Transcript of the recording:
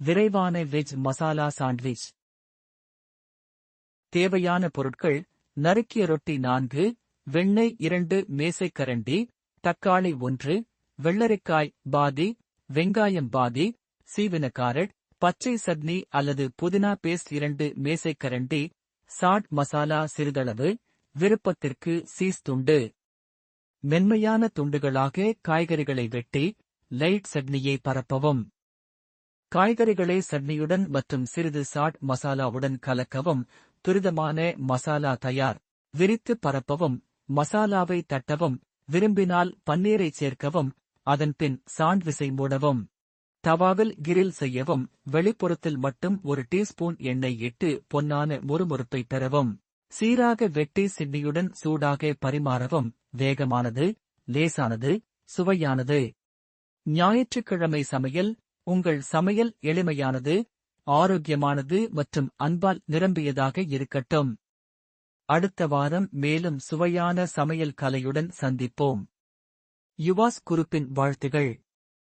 விரைவான veg masala sandwich. தேவையான பொருட்கள் நறுக்கிய ரொட்டி நான்கு வெண்ணெய் இரண்டு மேசைக்கரண்டி தக்காளி ஒன்று வெள்ளரிக்காய் பாதி வெங்காயம் பாதி சீவின காரட் பச்சை சட்னி அல்லது புதினா பேஸ்ட் இரண்டு மேசைக்கரண்டி சாட் மசாலா சிறிதளவு விருப்பத்திற்கு சீஸ் துண்டு. மென்மையான துண்டுகளாக காய்கறிகளை வெட்டி லைட் சட்னியை பரப்பவும். காய்கறிகளை சட்னியுடன் மற்றும் சிறிது சாட் மசாலாவுடன் கலக்கவும். துரிதமான மசாலா தயார். விரித்து பரப்பவும். மசாலாவை தட்டவும். விரும்பினால் பன்னீரை சேர்க்கவும். அதன்பின் சாண்ட்விசை மூடவும். தவாவில் கிரில் செய்யவும். வெளிப்புறத்தில் மட்டும் ஒரு டீஸ்பூன் எண்ணெய் இட்டு பொன்னான முறுமுறுப்பை பெறவும். சீராக வெட்டி சிட்னியுடன் சூடாக பரிமாறவும். வேகமானது லேசானது சுவையானது. ஞாயிற்றுக்கிழமை சமையல் உங்கள் சமையல் எளிமையானது ஆரோக்கியமானது மற்றும் அன்பால் நிரம்பியதாக இருக்கட்டும். அடுத்த வாரம் மேலும் சுவையான சமையல் கலையுடன் சந்திப்போம். யுவாஸ் குருப்பின் வாழ்த்துகள்.